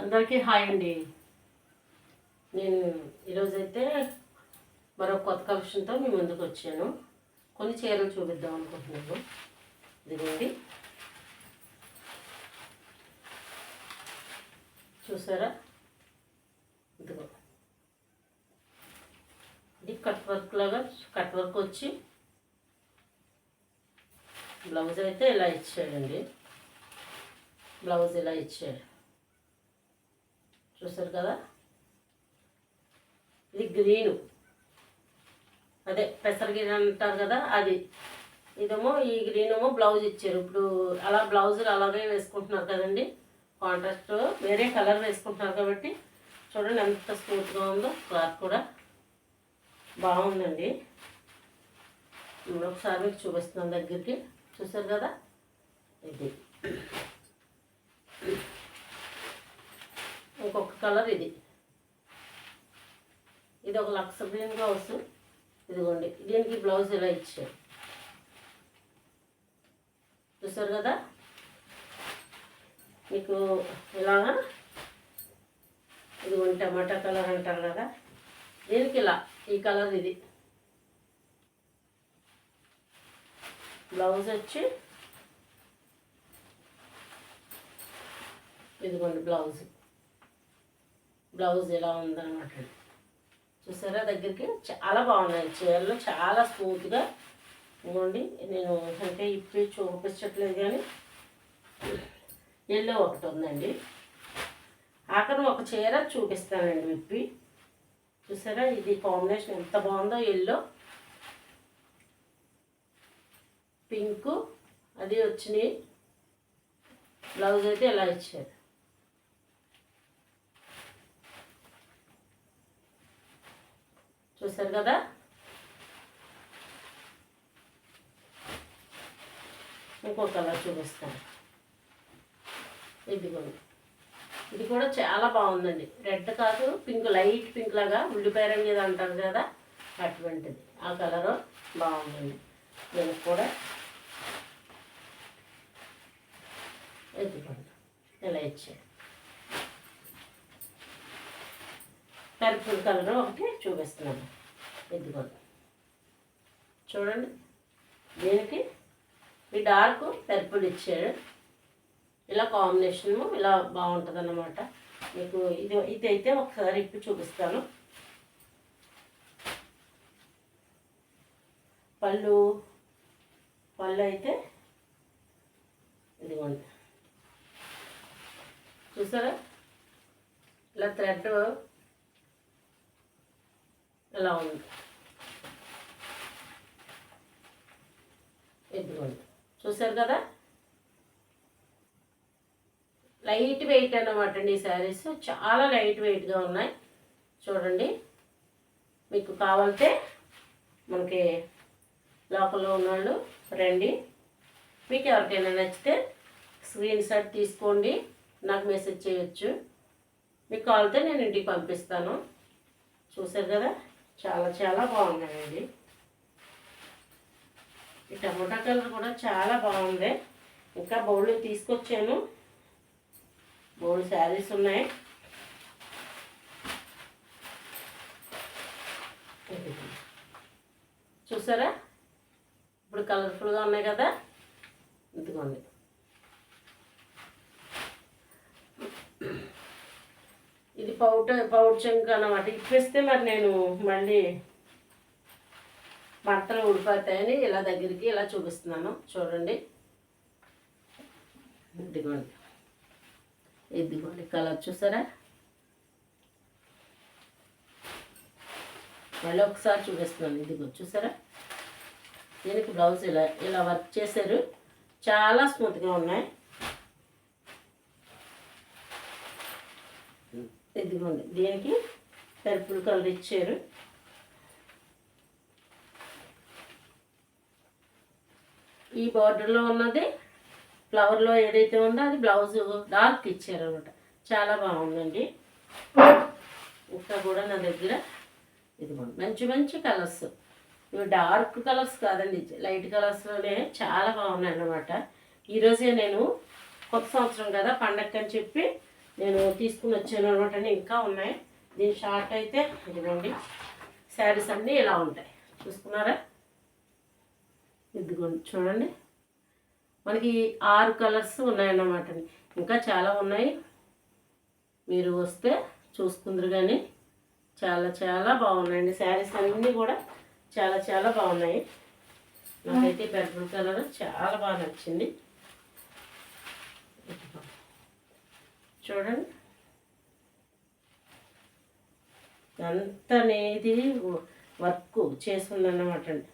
అందరికీ హాయ్ అండి. నేను ఈరోజైతే మరో కొత్త కలెక్షన్తో మీ ముందుకు వచ్చాను. కొన్ని చీరలు చూపిద్దాం అనుకుంటున్నాను. ఇదిగోండి. చూసారా? ఇదిగో. ఇది కట్ వర్క్ లాగా కట్ వర్క్ వచ్చి బ్లౌజ్ అయితే ఇలా ఇచ్చాడండి. బ్లౌజ్ ఇలా ఇచ్చాడు. చూసారు కదా? ఇది గ్రీను. అదే పెసరగిరి అంటారు కదా అది. ఇదేమో ఈ గ్రీన్ ఏమో బ్లౌజ్ ఇచ్చారు. ఇప్పుడు అలా బ్లౌజులు అలాగే వేసుకుంటున్నారు కదండి. కాంట్రాస్ట్ వేరే కలర్ వేసుకుంటున్నారు కాబట్టి చూడండి ఎంత స్మూత్గా ఉందో క్లాత్ కూడా బాగుందండి. ఇప్పుడు ఒకసారి మీకు చూపిస్తున్నాను దగ్గరికి. చూసారు కదా? ఇది. ఇంకొక కలర్ ఇది. ఇది ఒక లక్స్ గ్రీన్ బ్లౌజ్. ఇదిగోండి దీనికి బ్లౌజ్ ఇలా ఇచ్చారు? చూసారు కదా? మీకు ఇలాగా ఇదిగోండి టమాటా కలర్ అంటారు కదా? దీనికి ఇలా ఈ కలర్ ఇది. బ్లౌజ్ వచ్చి ఇదిగోండి బ్లౌజ్. బ్లౌజ్ ఎలా ఉందన్నమాట. చూసారా దగ్గరికి? చాలా బాగున్నాయి. చీరలు చాలా స్మూత్గా ఇవ్వండి నేను అంటే ఇప్పి చూపించట్లేదు కానీ ఎల్లో ఒకటి ఉందండి. ఆఖరి ఒక చీర చూపిస్తానండి విప్పి. చూసారా? ఇది కాంబినేషన్ ఎంత బాగుందో ఎల్లో. పింక్ అది వచ్చినాయి. బ్లౌజ్ అయితే ఎలా ఇచ్చారు? చూసారు కదా? ఇంకో కలర్ చూపిస్తాను. ఇదిగోండి. ఇది కూడా చాలా బాగుందండి. రెడ్ కాదు పింక్ లైట్ పింక్ లాగా ఉల్లిపాయ రంగు ఏదో అంటారు కదా? అటువంటిది. ఆ కలరు బాగుందండి. దీనికి కూడా ఇదిగోండి. ఇలా ఇచ్చాడు పర్పుల్ కలర్ ఒకటి చూపిస్తున్నాను. ఇదిగోండి చూడండి. దీనికి ఈ డార్క్ పర్పుల్ ఇచ్చాడు. ఇలా కాంబినేషను ఇలా బాగుంటుంది అన్నమాట మీకు ఇది ఇది అయితే ఒకసారి ఇప్పి చూపిస్తాను. పళ్ళు. పళ్ళు అయితే ఇదిగోండి. చూసారా? ఇలా థ్రెడ్ ఇలా ఉంది. ఇదిగోండి. చూసారు కదా? లైట్ వెయిట్ అన్నమాట అండి ఈ శారీస్. చాలా లైట్ వెయిట్గా ఉన్నాయి. చూడండి. మీకు కావాలంటే మనకి లోపల ఉన్నవాళ్ళు రండి. మీకు ఎవరికైనా నచ్చితే స్క్రీన్ షాట్ తీసుకోండి. నాకు మెసేజ్ చేయొచ్చు. మీకు కావాలితే నేను ఇంటికి పంపిస్తాను. చూసారు కదా? చాలా చాలా బాగున్నాయండి. ఈ టమోటా కలర్ కూడా చాలా బాగుంది. ఇంకా బౌల్ తీసుకొచ్చాను. బౌల్ శారీస్ ఉన్నాయి. చూసారా? ఇప్పుడు కలర్ఫుల్గా ఉన్నాయి కదా? ఇదిగోండి. ఇది పౌడర్ పౌడర్ చెంక్ ఇప్పేస్తే మరి నేను మళ్ళీ బట్టలు ఊడిపోతాయని ఇలా దగ్గరికి ఇలా చూపిస్తున్నాను. చూడండి. ఇదిగోండి. ఇదిగోండి కలర్ చూసారా? మళ్ళీ ఒకసారి చూపిస్తున్నాను. ఇదిగో చూసారా? దీనికి బ్లౌజ్ ఇలా ఇలా వర్క్ చేశారు. చాలా స్మూత్గా ఉన్నాయి. ఇదిగోండి దీనికి పర్పుల్ కలర్ ఇచ్చారు. ఈ బార్డర్లో ఉన్నది ఫ్లవర్లో ఏదైతే ఉందో అది బ్లౌజ్ డార్క్ ఇచ్చారు అనమాట చాలా బాగుందండి. ఇంకా కూడా నా దగ్గర ఇదిగోండి మంచి మంచి కలర్స్ ఇవి డార్క్ కలర్స్ కాదండి లైట్ కలర్స్లోనే చాలా బాగున్నాయి అన్నమాట ఈరోజే నేను కొత్త సంవత్సరం కదా పండగ అని చెప్పి నేను తీసుకుని వచ్చాను అనమాట ఇంకా ఉన్నాయి. దీని షార్ట్ అయితే ఇదిగోండి. శారీస్ అన్నీ ఇలా ఉంటాయి. చూసుకున్నారా ఇదిగోండి చూడండి. మనకి ఆరు కలర్స్ ఉన్నాయన్నమాట ఇంకా చాలా ఉన్నాయి. మీరు వస్తే చూసుకుందరు కానీ చాలా చాలా బాగున్నాయండి. శారీస్ అన్నీ కూడా చాలా చాలా బాగున్నాయి. నాకైతే పర్పుల్ కలర్ చాలా బాగా నచ్చింది. చూడండి. అంత అనేది వర్క్ చేసిందన్నమాట అండి.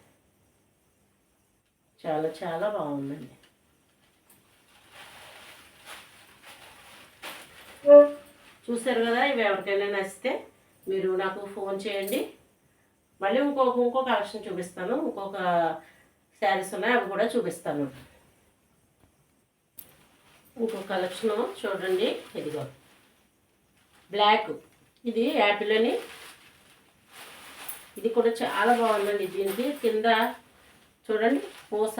చాలా చాలా బాగుందండి. చూసారు కదా ఇవి ఎవరికైనా నచ్చితే మీరు నాకు ఫోన్ చేయండి. మళ్ళీ ఇంకొక ఇంకో కలెక్షన్ చూపిస్తాను. ఇంకొక శారీస్ ఉన్నాయి అవి కూడా చూపిస్తాను. ఇంకో కలెక్షన్ చూడండి. ఇదిగో. బ్లాక్ ఇది యాపిల్ అని. ఇది కూడా చాలా బాగుందండి దీనికి. కింద చూడండి పూస.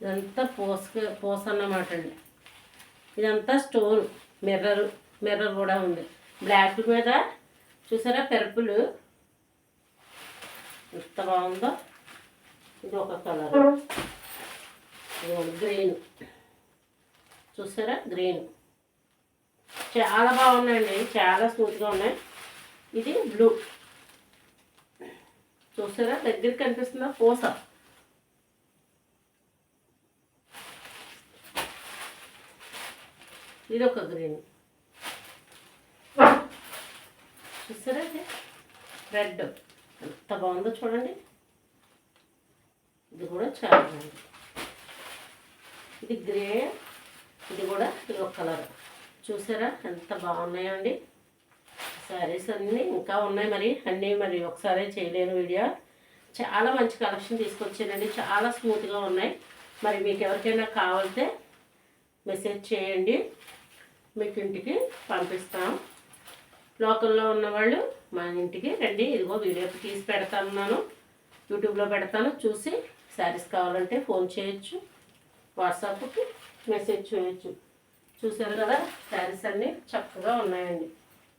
ఇదంతా పూస పూస అన్నమాట అండి. ఇదంతా స్టోన్ మిర్రర్ మిర్రర్ కూడా ఉంది. బ్లాక్ మీద చూసారా పెరుపులు? ఎంత బాగుందో. ఇది ఒక కలర్. గ్రీన్ చూసారా? గ్రీన్ చాలా బాగున్నాయండి చాలా స్మూత్గా ఉన్నాయి. ఇది బ్లూ. చూసారా? దగ్గరికి కనిపిస్తుందా? పూస. ఇది ఒక గ్రీన్ చూసారా ఇది? రెడ్. ఎంత బాగుందో చూడండి. ఇది కూడా చాలా బాగుంది. ఇది గ్రే ఇది కూడా ఇది ఒక కలర్. చూసారా? ఎంత బాగున్నాయో అండి శారీస్ అన్నీ ఇంకా ఉన్నాయి మరి. అన్నీ మరి ఒకసారి చేయలేను వీడియో. చాలా మంచి కలెక్షన్ తీసుకొచ్చానండి చాలా స్మూత్గా ఉన్నాయి. మరి మీకు ఎవరికైనా కావాలితే మెసేజ్ చేయండి. మీకు ఇంటికి పంపిస్తాం. లోకల్లో ఉన్నవాళ్ళు మా ఇంటికి రండి. ఇదిగో వీడియో తీసి పెడతాను యూట్యూబ్లో పెడతాను. చూసి శారీస్ కావాలంటే ఫోన్ చేయొచ్చు. వాట్సాప్కి మెసేజ్ చేయొచ్చు. చూసారు కదా? శారీస్ అన్నీ చక్కగా ఉన్నాయండి.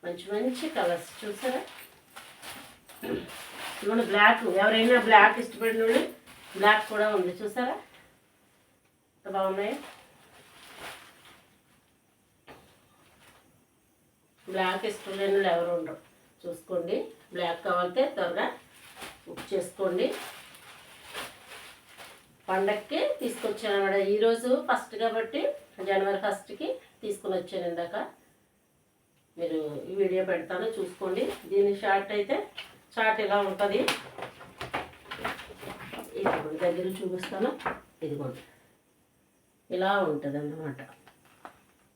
మంచి మంచి కలర్స్ చూసారా? ఇదిగోండి బ్లాక్. ఎవరైనా బ్లాక్ ఇష్టపడిన వాళ్ళు బ్లాక్ కూడా ఉంది. చూసారా? ఎంత బాగున్నాయి. బ్లాక్ ఇష్టం లేని వాళ్ళు ఎవరు ఉండరు. చూసుకోండి. బ్లాక్ కావాలంటే త్వరగా బుక్ చేసుకోండి. పండక్కి తీసుకొచ్చాను అనమాట ఈరోజు ఫస్ట్ కాబట్టి జనవరి ఫస్ట్కి తీసుకుని వచ్చాను ఇందాక. మీరు ఈ వీడియో పెడతాను చూసుకోండి. దీని షార్ట్ అయితే షార్ట్ ఇలా ఉంటుంది? ఇదిగోండి దగ్గర చూపిస్తాను. ఇదిగోండి. ఇలా ఉంటుంది అన్నమాట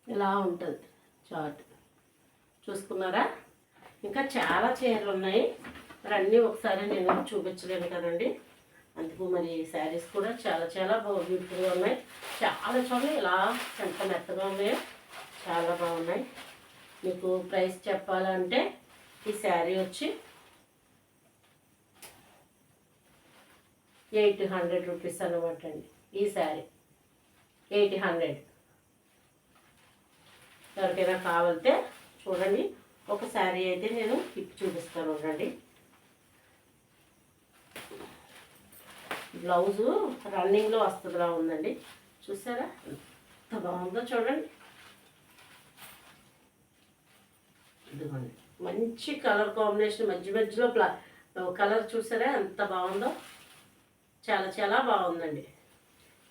ఇలా ఉంటుంది చార్ట్ చూసుకున్నారా? ఇంకా చాలా చీరలు ఉన్నాయి. మరి అన్నీ ఒకసారి నేను చూపించలేను కదండి. అందుకు మరి శారీస్ కూడా చాలా చాలా బ్యూటిఫుల్గా ఉన్నాయి. చాలా చూడండి ఇలా ఎంత మెత్తగా ఉన్నాయో చాలా బాగున్నాయి. మీకు ప్రైస్ చెప్పాలంటే ఈ శారీ వచ్చి ఎయిట్ హండ్రెడ్ రూపీస్ అనమాట అండి ఈ శారీ. Eight hundred. ఎవరికైనా కావాలితే చూడండి. ఒక శారీ అయితే నేను ఇప్పి చూపిస్తాను ఉండండి బ్లౌజు రన్నింగ్లో వస్తుందిలా ఉందండి. చూసారా? ఎంత బాగుందో చూడండి. ఇదిగోండి. మంచి కలర్ కాంబినేషన్ మధ్య మధ్యలో ప్లా కలర్ చూసారా? ఎంత బాగుందో. చాలా చాలా బాగుందండి.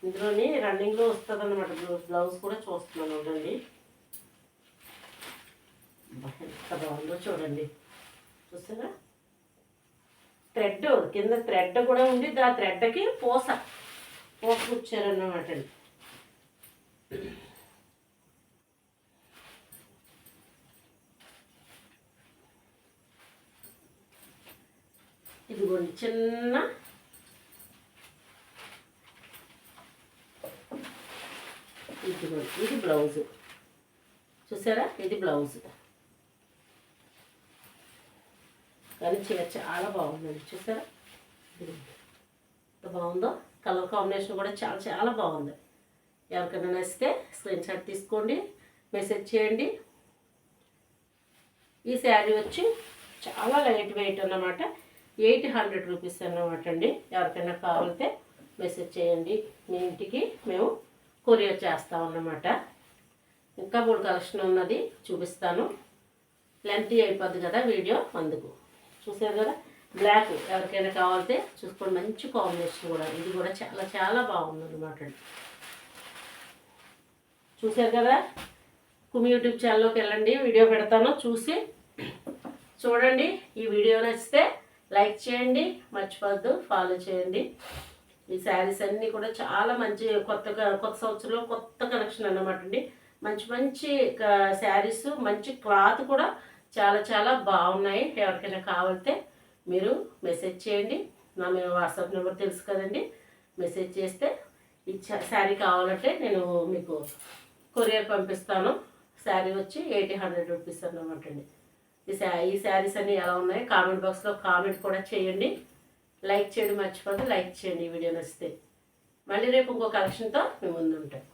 ఇందులోని రన్నింగ్లో వస్తుంది అనమాట బ్లౌజ్ బ్లౌజ్ కూడా చూస్తున్నాను ఉండండి ఎంత బాగుందో చూడండి. చూసారా? థ్రెడ్ కింద థ్రెడ్ కూడా ఉంది ఆ థ్రెడ్కి పూస పూస కూర్చారన్నమాట అండి ఇదిగోండి చిన్న ఇదిగోండి ఇది బ్లౌజ్. చూసారా? ఇది బ్లౌజ్. కానీ చీర చాలా బాగుందండి. చూసారా? ఎంత బాగుందో? కలర్ కాంబినేషన్ కూడా చాలా చాలా బాగుంది. ఎవరికైనా నచ్చితే స్క్రీన్ షాట్ తీసుకోండి మెసేజ్ చేయండి. ఈ శారీ వచ్చి చాలా లైట్ వెయిట్ అన్నమాట. ఎయిట్ హండ్రెడ్ రూపీస్ అన్నమాట అండి. ఎవరికైనా కావాలితే మెసేజ్ చేయండి. మీ ఇంటికి మేము కొరియర్ చేస్తాం అన్నమాట. ఇంకా మూడు కలెక్షన్ ఉన్నది చూపిస్తాను. లెంతీ అయిపోద్ది కదా వీడియో అందుకు. చూసారు కదా? బ్లాక్ ఎవరికైనా కావాలితే చూసుకోండి. మంచి కాంబినేషన్ కూడా. ఇది కూడా చాలా చాలా బాగుంది అనమాట చూసారు కదా? కుమి యూట్యూబ్ ఛానల్లోకి వెళ్ళండి. వీడియో పెడతాను. చూసి చూడండి. ఈ వీడియో నచ్చితే లైక్ చేయండి. మర్చిపోవద్దు. ఫాలో చేయండి. ఈ శారీస్ అన్నీ కూడా చాలా మంచి కొత్తగా కొత్త సంవత్సరంలో కొత్త కలెక్షన్ అన్నమాట అండి. మంచి మంచి శారీస్ మంచి క్లాత్ కూడా చాలా చాలా బాగున్నాయి. ఎవరికైనా కావాలితే మీరు మెసేజ్ చేయండి. నా మీ వాట్సాప్ నెంబర్ తెలుసు కదండి. మెసేజ్ చేస్తే ఈ శారీ కావాలంటే నేను మీకు కొరియర్ పంపిస్తాను. శారీ వచ్చి ఎయిటీ హండ్రెడ్ రూపీస్ అన్నమాట అండి. ఈ శా ఈ శారీస్ అన్నీ ఎలా ఉన్నాయి? కామెంట్ బాక్స్లో కామెంట్ కూడా చేయండి. లైక్ చేయడం మర్చిపోతే లైక్ చేయండి ఈ వీడియో నచ్చితే. మళ్ళీ రేపు ఇంకో కలెక్షన్తో మీ ముందు ఉంటాయి